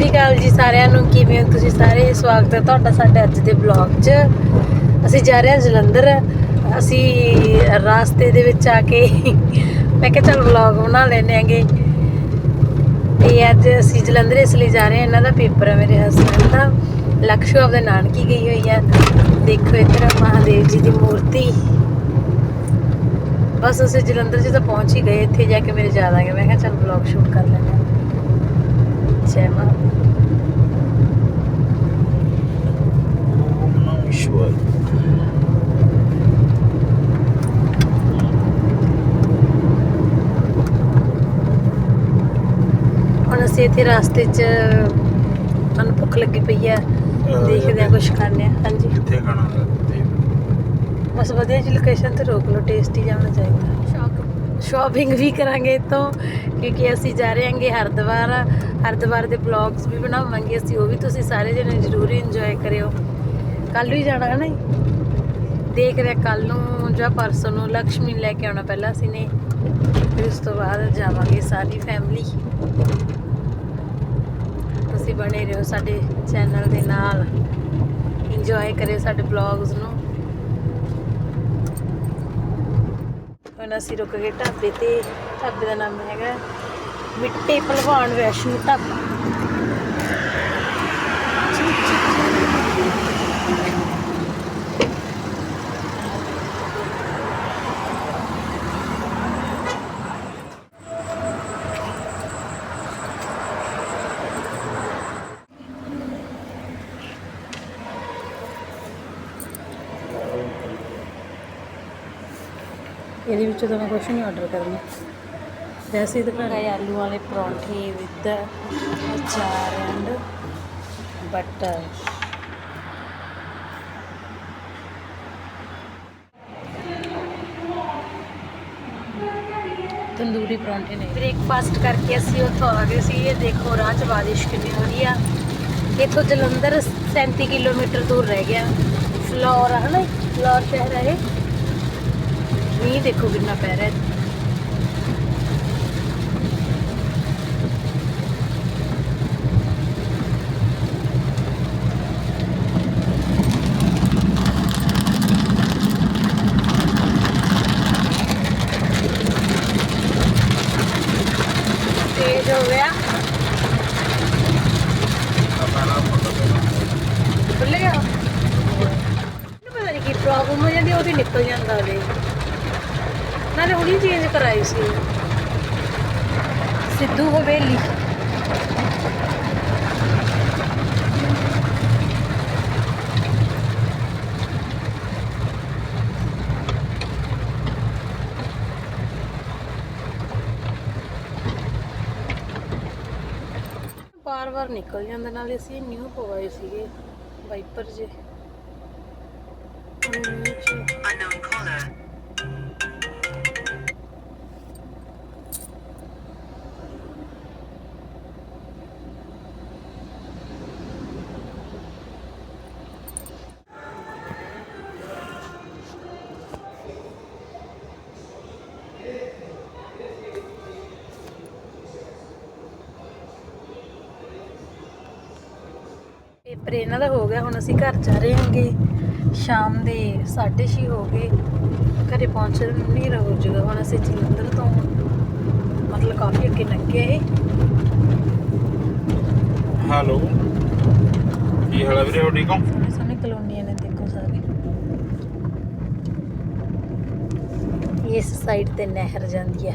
ਸ੍ਰੀ ਅਕਾਲ ਜੀ ਸਾਰਿਆਂ ਨੂੰ, ਕਿਵੇਂ ਹੋ ਤੁਸੀਂ ਸਾਰੇ? ਸਵਾਗਤ ਹੈ ਤੁਹਾਡਾ ਸਾਡੇ ਅੱਜ ਦੇ ਬਲੌਗ 'ਚ। ਅਸੀਂ ਜਾ ਰਹੇ ਹਾਂ ਜਲੰਧਰ। ਅਸੀਂ ਰਾਸਤੇ ਦੇ ਵਿੱਚ ਆ ਕੇ ਮੈਂ ਕਿਹਾ ਚਲ ਬਲੌਗ ਬਣਾ ਲੈਨੇ ਆਂਗੇ ਤੇ ਅੱਜ ਅਸੀਂ ਜਲੰਧਰ ਇਸ ਲਈ ਜਾ ਰਹੇ ਹਾਂ, ਇਹਨਾਂ ਦਾ ਪੇਪਰ ਹੈ ਮੇਰੇ ਹਸਬੰਦ ਦਾ। ਲਕਸ਼ੂ ਆਪਦੇ ਨਾਨਕੀ ਗਈ ਹੋਈ ਹੈ। ਦੇਖੋ ਇੱਧਰ ਮਹਾਦੇਵ ਜੀ ਦੀ ਮੂਰਤੀ। ਬਸ ਅਸੀਂ ਜਲੰਧਰ 'ਚ ਤਾਂ ਪਹੁੰਚ ਹੀ ਗਏ, ਇੱਥੇ ਜਾ ਕੇ ਮੇਰੇ ਯਾਦ ਆ ਗਿਆ। ਮੈਂ ਕਿਹਾ ਚਲ ਬਲੌਗ ਸ਼ੂਟ ਕਰ ਲੈਂਦੇ ਹਾਂ। ਅਸੀਂ ਇੱਥੇ ਰਾਸਤੇ 'ਚ ਸਾਨੂੰ ਭੁੱਖ ਲੱਗੀ ਪਈ ਆ ਦੇਖਦੇ ਆ ਕੁਝ ਖਾਣੇ ਆ ਹਾਂਜੀ। ਕਿੱਥੇ ਖਾਣਾ ਬਸ ਵਧੀਆ ਜਿਹੀ ਲੋਕੇਸ਼ਨ ਤੇ ਰੋਕ ਲਓ ਟੇਸਟੀ ਜਾਣਾ ਚਾਹੀਦਾ। ਸ਼ਾਪਿੰਗ ਵੀ ਕਰਾਂਗੇ ਇੱਥੋਂ ਕਿਉਂਕਿ ਅਸੀਂ ਜਾ ਰਹੇ ਹਾਂਗੇ ਹਰਿਦੁਆਰ। ਹਰਿਦੁਆਰ ਦੇ ਬਲੌਗਸ ਵੀ ਬਣਾਵਾਂਗੇ ਅਸੀਂ ਉਹ ਵੀ ਤੁਸੀਂ ਸਾਰੇ ਜਣੇ ਜ਼ਰੂਰ ਇੰਜੋਏ ਕਰਿਓ। ਕੱਲ ਨੂੰ ਹੀ ਜਾਣਾ ਹੈ ਨਾ ਜੀ? ਦੇਖਦੇ ਕੱਲ ਨੂੰ ਜਾਂ ਪਰਸੋਂ ਨੂੰ ਲక్ష్ਮੀ ਲੈ ਕੇ ਆਉਣਾ ਪਹਿਲਾਂ ਅਸੀਂ ਨੇ। ਫਿਰ ਉਸ ਤੋਂ ਬਾਅਦ ਜਾਵਾਂਗੇ ਸਾਰੀ ਫੈਮਿਲੀ ਤੁਸੀਂ ਬਣੇ ਰਹੋ ਸਾਡੇ ਚੈਨਲ ਦੇ ਨਾਲ। ਇੰਜੋਏ ਕਰਿਓ ਸਾਡੇ ਬਲੌਗਸ ਨੂੰ। ਹੁਣ ਅਸੀਂ ਰੁਕ ਗਏ ਢਾਬੇ ਤੇ। ਢਾਬੇ ਦਾ ਨਾਮ ਹੈਗਾ ਮਿੱਟੇ ਭਲਵਾਨ ਵੈਸ਼ਨੂ ਢਾਬਾ। ਇਹਦੇ ਵਿੱਚੋਂ ਤਾਂ ਮੈਂ ਕੁਛ ਨਹੀਂ ਆਰਡਰ ਕਰਨਾ। ਵੈਸੇ ਤਾਂ ਘਰ ਆਲੂ ਵਾਲੇ ਪਰੌਂਠੇ ਵਿਦ ਅਚਾਰ ਐਂਡ ਬਟਰ ਤੰਦੂਰੀ ਪਰੌਂਠੇ ਨੇ। ਬ੍ਰੇਕਫਾਸਟ ਕਰਕੇ ਅਸੀਂ ਉੱਥੋਂ ਆ ਗਏ ਸੀ। ਇਹ ਦੇਖੋ ਰਾਹ 'ਚ ਬਾਰਿਸ਼ ਕਿੰਨੀ ਹੋ ਰਹੀ ਆ। ਇੱਥੋਂ ਜਲੰਧਰ 37 ਕਿਲੋਮੀਟਰ ਦੂਰ ਰਹਿ ਗਿਆ। ਫਲੋਰ ਹੈ ਨਾ ਫਲੋਰ ਸ਼ਹਿਰ ਹੈ ਮੀਂਹ ਦੇਖੋ ਕਿੰਨਾ ਪੈ ਰਿਹਾ ਤੇਜ਼ ਹੋ ਗਿਆ। ਖੁੱਲ ਗਿਆ। ਪਤਾ ਨਹੀਂ ਕੀ ਪ੍ਰੋਬਲਮ ਹੋ ਜਾਂਦੀ, ਉਹ ਵੀ ਨਿਕਲ ਜਾਂਦਾ ਉਹਦੇ ਨਾਲੇ ਹੁਣੀ ਚੇਂਜ ਕਰਾਈ ਸੀ। ਸਿੱਧੂ ਹਵੇਲੀ। ਵਾਰ ਵਾਰ ਨਿਕਲ ਜਾਂਦਾ, ਨਾਲੇ ਅਸੀਂ ਨਿਊ ਪਵਾਏ ਸੀਗੇ, ਵਾਈਪਰ ਜੇ ਹੁਣ new ਪੇਪਰ ਇਹਨਾਂ ਦਾ ਹੋ ਗਿਆ ਹੁਣ ਅਸੀਂ ਘਰ ਜਾ ਰਹੇ ਹਾਂਗੇ। ਸ਼ਾਮ ਦੇ 6:30 ਹੋ ਗਏ। ਘਰੇ ਪਹੁੰਚਣ ਨੂੰ ਨਹੀਂ ਹੋ ਜੂਗਾ ਹੁਣ ਅਸੀਂ ਜਲੰਧਰ ਤੋਂ ਮਤਲਬ ਕਾਫੀ ਅੱਗੇ ਲੰਘੇ ਇਹ। ਹੈਲੋ ਕੀ ਹਾਲ ਹੈ ਵੀਰੇ ਹੋ ਠੀਕ ਹੋ? ਸੋਹਣੇ ਕਲੋਨੀਆਂ ਨੇ ਦੇਖੋ ਸਾਰੇ। ਇਸ ਸਾਈਡ ਤੇ ਨਹਿਰ ਜਾਂਦੀ ਹੈ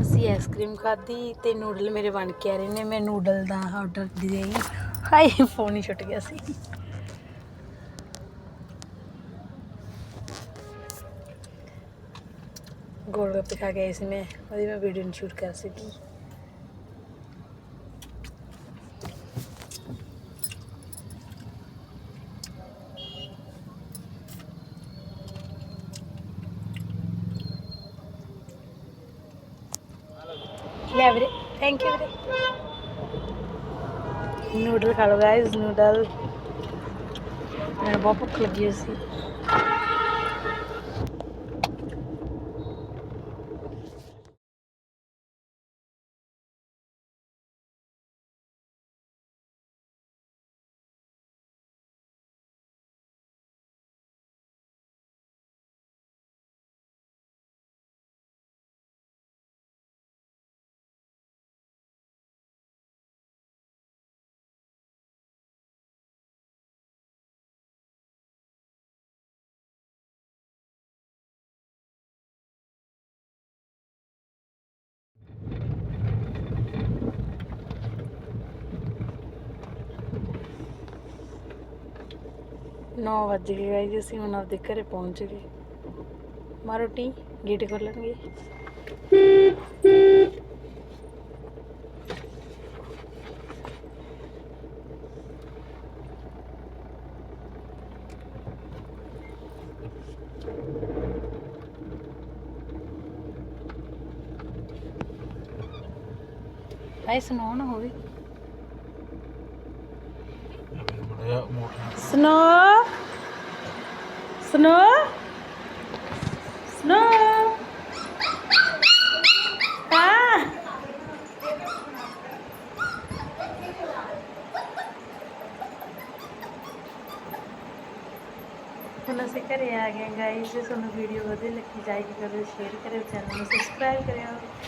ਅਸੀਂ ਆਈਸਕ੍ਰੀਮ ਖਾਧੀ ਤੇ ਨੂਡਲ ਮੇਰੇ ਬਣ ਕੇ ਆ ਰਹੇ ਨੇ। ਮੈਂ ਨੂਡਲ ਦਾ ਆਰਡਰ ਦੇ ਰਹੀ ਹਾਈ ਫੋਨ ਹੀ ਛੁੱਟ ਗਿਆ ਸੀ। ਗੋਲ ਗੱਪੇ ਖਾ ਕੇ ਆਈ ਸੀ ਮੈਂ। ਉਹਦੀ ਮੈਂ ਵੀਡੀਓ ਨਹੀਂ ਸ਼ੂਟ ਕਰ ਸਕੀ। ਲੈ ਵੀਰੇ ਥੈਂਕ ਯੂ ਵੀਰੇ ਨੂਡਲ ਖਾ ਲਓ ਗਾਇਸ 9 ਵਜ ਗਏ ਗਾਈਜ਼ ਅਸੀਂ ਹੁਣ ਆਪਦੇ ਘਰੇ ਪਹੁੰਚ ਗਏ। ਮਾਰੋ ਗੇਟ ਖੋਲਣਗੇ। ਆਈ ਸੁਣਾਓ ਨਾ ਹੋਵੇ ਬੜਾ ਮੋਟਾ ਸਨੋ ਸਨੋ ਸਨੋ ਆ ਹੁਣ ਅਸੀਂ ਘਰੇ ਆ ਗਏ ਗਾਈਸ ਜੇ ਤੁਹਾਨੂੰ ਵੀਡੀਓ ਵਧੀਆ ਲੱਗੀ ਲਾਈਕ ਕਰਿਓ ਸ਼ੇਅਰ ਕਰਿਓ ਚੈਨਲ ਨੂੰ ਸਬਸਕ੍ਰਾਈਬ ਕਰਿਓ